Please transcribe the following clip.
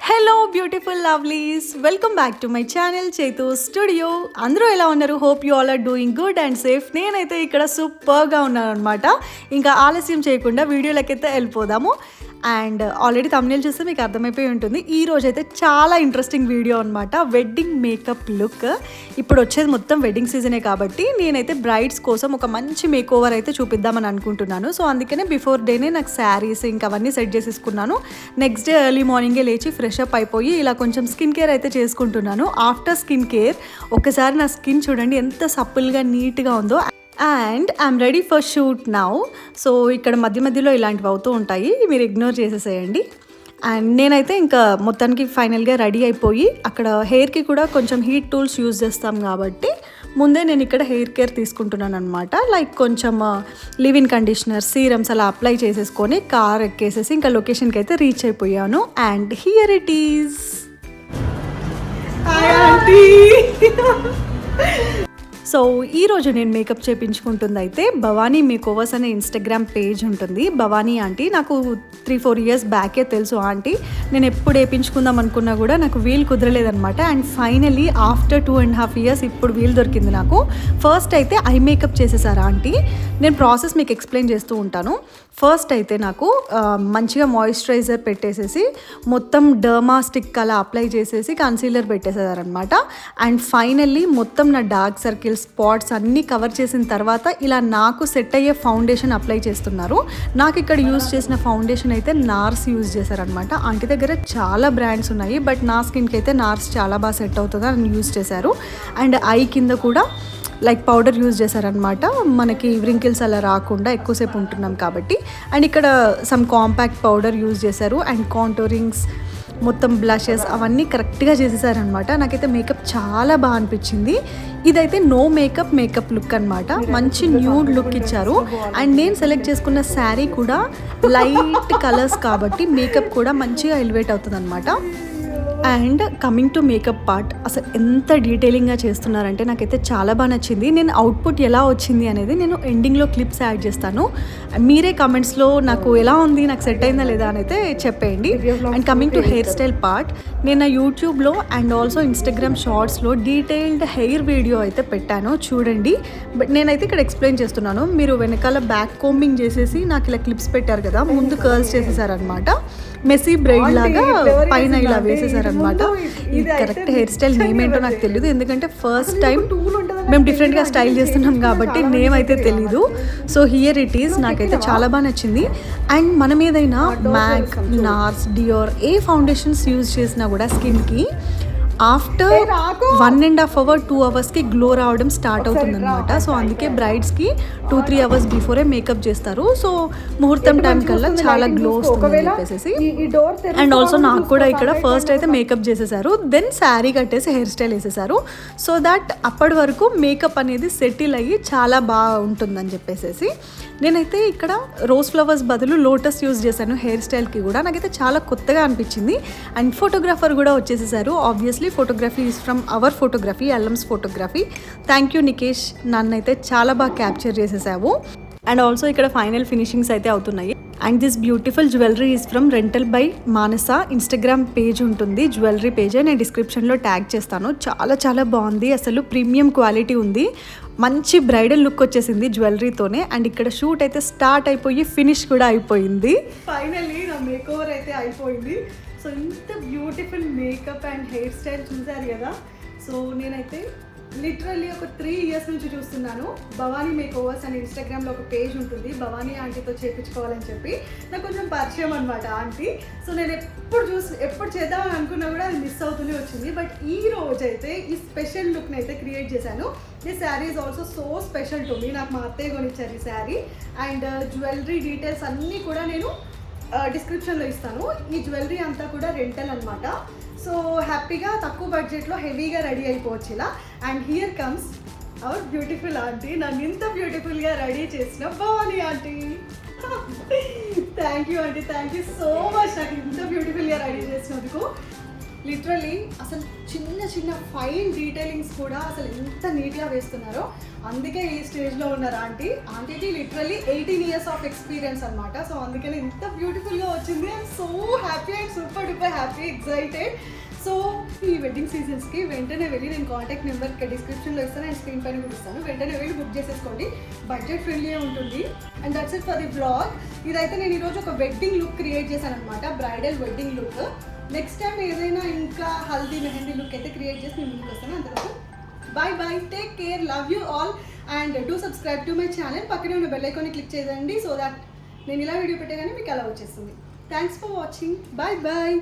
Hello beautiful lovelies welcome back to my channel Chethu studio అందరూ ఎలా ఉన్నారు? Hope you all are doing good and safe నేనైతే ఇక్కడ సూపర్గా ఉన్నాను అనమాట ఇంకా ఆలస్యం చేయకుండా వీడియోలకైతే వెళ్ళిపోదాము. అండ్ ఆల్రెడీ తమిళ చూస్తే మీకు అర్థమైపోయి ఉంటుంది. ఈ రోజు అయితే చాలా ఇంట్రెస్టింగ్ వీడియో అనమాట వెడ్డింగ్ మేకప్ లుక్ ఇప్పుడు వచ్చేది మొత్తం వెడ్డింగ్ సీజనే కాబట్టి నేనైతే బ్రైడ్స్ కోసం ఒక మంచి మేక్ ఓవర్ అయితే చూపిద్దామని అనుకుంటున్నాను. సో అందుకనే బిఫోర్ డేనే నాకు శారీస్ ఇంకా అవన్నీ సెట్ చేసేసుకున్నాను. నెక్స్ట్ డే ఎర్లీ మార్నింగే లేచి ఫ్రెష్ అప్ అయిపోయి ఇలా కొంచెం స్కిన్ కేర్ అయితే చేసుకుంటున్నాను. ఆఫ్టర్ స్కిన్ కేర్ ఒకసారి నా స్కిన్ చూడండి ఎంత సప్పుల్గా నీట్గా ఉందో. And I'm ready for shoot now. So ఇక్కడ మధ్య మధ్యలో ఇలాంటివి అవుతూ ఉంటాయి. మీరు ఇగ్నోర్ చేసేసేయండి. అండ్ నేనైతే ఇంకా మొత్తానికి ఫైనల్గా రెడీ అయిపోయి అక్కడ హెయిర్కి కూడా కొంచెం హీట్ టూల్స్ యూజ్ చేస్తాం కాబట్టి ముందే నేను ఇక్కడ హెయిర్ కేర్ తీసుకుంటున్నాను అనమాట లైక్ కొంచెం లివ్ ఇన్ కండిషనర్ సీరమ్స్ అలా అప్లై చేసేసుకొని కార్ ఎక్కేసేసి ఇంకా లొకేషన్కి అయితే రీచ్ అయిపోయాను. And here it is. So ఈ రోజు నేను మేకప్ చేయించుకుంటుంది అయితే భవానీ మేకోవర్స్ అనే ఇన్స్టాగ్రామ్ పేజ్ ఉంటుంది. భవానీ ఆంటీ నాకు త్రీ ఫోర్ ఇయర్స్ బ్యాకే తెలుసు ఆంటీ. నేను ఎప్పుడు వేయించుకుందాం అనుకున్నా కూడా నాకు వీలు కుదరలేదనమాట and finally after two and half years ఇప్పుడు వీలు దొరికింది నాకు. ఫస్ట్ అయితే ఐ మేకప్ చేసేసారా ఆంటీ? నేను ప్రాసెస్ మీకు ఎక్స్ప్లెయిన్ చేస్తూ ఉంటాను. ఫస్ట్ అయితే నాకు మంచిగా మాయిశ్చరైజర్ పెట్టేసేసి మొత్తం డర్మా స్టిక్ అలా అప్లై చేసేసి కన్సీలర్ పెట్టేసేసారనమాట అండ్ ఫైనల్లీ మొత్తం నా డార్క్ సర్కిల్స్ స్పాట్స్ అన్నీ కవర్ చేసిన తర్వాత ఇలా నాకు సెట్ అయ్యే ఫౌండేషన్ అప్లై చేస్తున్నారు. నాకు ఇక్కడ యూజ్ చేసిన ఫౌండేషన్ అయితే నార్స్ యూజ్ చేశారనమాట ఆంటీ దగ్గర చాలా బ్రాండ్స్ ఉన్నాయి బట్ నా స్కిన్కి అయితే నార్స్ చాలా బాగా సెట్ అవుతుందని అని యూజ్ చేశారు. అండ్ ఐ కింద కూడా లైక్ పౌడర్ యూజ్ చేశారనమాట మనకి వ్రింకిల్స్ అలా రాకుండా ఎక్కువసేపు ఉంటున్నాం కాబట్టి. అండ్ ఇక్కడ సమ్ కాంపాక్ట్ పౌడర్ యూజ్ చేశారు. అండ్ కాంటోరింగ్స్ మొత్తం బ్లషెస్ అవన్నీ కరెక్ట్గా చేసేసారనమాట నాకైతే మేకప్ చాలా బాగా అనిపించింది. ఇదైతే నో మేకప్ మేకప్ లుక్ అనమాట మంచి న్యూడ్ లుక్ ఇచ్చారు. అండ్ నేను సెలెక్ట్ చేసుకున్న శారీ కూడా లైట్ కలర్స్ కాబట్టి మేకప్ కూడా మంచిగా ఎలివేట్ అవుతుంది and coming to makeup part అసలు ఎంత డీటెయిలింగ్గా చేస్తున్నారంటే నాకైతే చాలా బాగా నచ్చింది. నేను అవుట్పుట్ ఎలా వచ్చింది అనేది నేను ఎండింగ్లో క్లిప్స్ యాడ్ చేస్తాను. మీరే కమెంట్స్లో నాకు ఎలా ఉంది నాకు సెట్ అయిందా లేదా అని అయితే చెప్పేయండి and coming to hair style part నేను నా యూట్యూబ్లో అండ్ ఆల్సో ఇన్స్టాగ్రామ్ షార్ట్స్లో డీటెయిల్డ్ హెయిర్ వీడియో అయితే పెట్టాను. చూడండి. బట్ నేనైతే ఇక్కడ ఎక్స్ప్లెయిన్ చేస్తున్నాను. మీరు వెనకాల బ్యాక్ కోంబింగ్ చేసేసి నాకు ఇలా క్లిప్స్ పెట్టారు కదా ముందు కర్ల్స్ చేసేసారనమాట మెస్సీ బ్రైడ్ లాగా పైన ఇలా వేసేసారనమాట ఇది కరెక్ట్ హెయిర్ స్టైల్ నేమ్ ఏంటో నాకు తెలియదు ఎందుకంటే ఫస్ట్ టైం మేము డిఫరెంట్గా స్టైల్ చేస్తున్నాం కాబట్టి నేమ్ అయితే తెలీదు. సో హియర్ ఇట్ ఈస్ నాకైతే చాలా బాగా నచ్చింది. అండ్ మనం ఏదైనా మ్యాక్ నార్స్ డియోర్ ఏ ఫౌండేషన్స్ యూజ్ చేసినా కూడా స్కిన్కి after one and half hour two అవర్స్కి గ్లో రావడం స్టార్ట్ అవుతుంది అనమాట సో అందుకే బ్రైడ్స్కి టూ త్రీ అవర్స్ బిఫోరే మేకప్ చేస్తారు. సో ముహూర్తం టైం కల్లా చాలా గ్లో వస్తుంది చెప్పేసి అండ్ ఆల్సో నాకు కూడా ఇక్కడ ఫస్ట్ అయితే మేకప్ చేసేసారు. దెన్ శారీ కట్టేసి హెయిర్ స్టైల్ వేసేసారు. సో దట్ అప్పటి వరకు మేకప్ అనేది సెటిల్ అయ్యి చాలా బాగా ఉంటుందని చెప్పేసి నేనైతే ఇక్కడ రోజ్ ఫ్లవర్స్ బదులు లోటస్ యూజ్ చేశాను హెయిర్ స్టైల్కి కూడా. నాకైతే చాలా కొత్తగా అనిపించింది. అండ్ ఫోటోగ్రాఫర్ కూడా వచ్చేసేసారు. Obviously photography is from our photography అల్లమ్స్ photography thank you Nikesh నన్నైతే చాలా బాగా క్యాప్చర్ చేసేసావు. అండ్ ఆల్సో ఇక్కడ ఫైనల్ ఫినిషింగ్స్ అయితే అవుతున్నాయి. And this beautiful jewellery is from rental by Manasa Instagram page ఉంటుంది. జ్యువెలరీ పేజ్ నేను డిస్క్రిప్షన్లో ట్యాగ్ చేస్తాను. చాలా చాలా బాగుంది. అసలు ప్రీమియం క్వాలిటీ ఉంది. మంచి బ్రైడల్ లుక్ వచ్చేసింది జ్యువెలరీతోనే అండ్ ఇక్కడ షూట్ అయితే స్టార్ట్ అయిపోయి ఫినిష్ కూడా అయిపోయింది. ఫైనల్లీ నా మేకోవర్ అయితే అయిపోయింది. సో ఇంత beautiful makeup and hair style చూసారు కదా. సో నేనైతే లిటరల్లీ ఒక త్రీ ఇయర్స్ నుంచి చూస్తున్నాను. భవానీ మేక్ ఓవర్స్ అండ్ ఇన్స్టాగ్రామ్లో ఒక పేజ్ ఉంటుంది. భవానీ ఆంటీతో చేయించుకోవాలని చెప్పి నాకు కొంచెం పరిచయం అనమాట ఆంటీ. సో నేను ఎప్పుడు చూసి ఎప్పుడు చేద్దామని అనుకున్నా కూడా అది మిస్ అవుతూనే వచ్చింది. బట్ ఈ రోజు అయితే ఈ స్పెషల్ లుక్ని అయితే క్రియేట్ చేశాను. ఈ sari is also so special to me నాకు మా అత్తయ్య కొనిచ్చారు ఈ sari and uh, jewellery details అన్నీ కూడా నేను డిస్క్రిప్షన్లో ఇస్తాను. ఈ జ్యువెలరీ అంతా కూడా రెంటల్ అనమాట సో హ్యాపీగా తక్కువ బడ్జెట్లో హెవీగా రెడీ అయిపోవచ్చు ఇలా and here comes our beautiful aunty నన్ను ఇంత బ్యూటిఫుల్గా రెడీ చేసిన Bhavani aunty thank you aunty thank you so much నాకు ఇంత బ్యూటిఫుల్గా రెడీ చేసినందుకు. లిటరలీ అసలు చిన్న చిన్న ఫైన్ డీటెయిలింగ్స్ కూడా అసలు ఎంత నీట్గా వేస్తున్నారో అందుకే ఈ స్టేజ్లో ఉన్నారు ఆంటీ. ఆంటీకి literally eighteen years of experience అనమాట సో అందుకని ఇంత బ్యూటిఫుల్గా వచ్చింది. I'm so happy and super duper happy excited so ఈ వెడ్డింగ్ సీజన్స్కి వెంటనే వెళ్ళి నేను కాంటాక్ట్ నెంబర్ డిస్క్రిప్షన్లో ఇస్తాను అండ్ స్క్రీన్ పైన చూపిస్తాను వెంటనే వెళ్ళి బుక్ చేసేసుకోండి. బడ్జెట్ ఫ్రెండ్లీ ఉంటుంది. And that's it for the blog ఇదైతే నేను ఈరోజు ఒక వెడ్డింగ్ లుక్ క్రియేట్ చేశాను అనమాట bridal wedding look next time ఏదైనా ఇంకా హల్దీ మెహందీ లుక్ అయితే క్రియేట్ చేసి నేను ముందుకు వస్తాను అంతవరకు. Bye bye take care love you all and do subscribe to my channel పక్కనే ఉన్న బెల్ ఐకాన్ని క్లిక్ చేయండి సో దట్ నేను ఇలా వీడియో పెట్టగానే మీకు అలా వచ్చేస్తుంది. Thanks for watching bye bye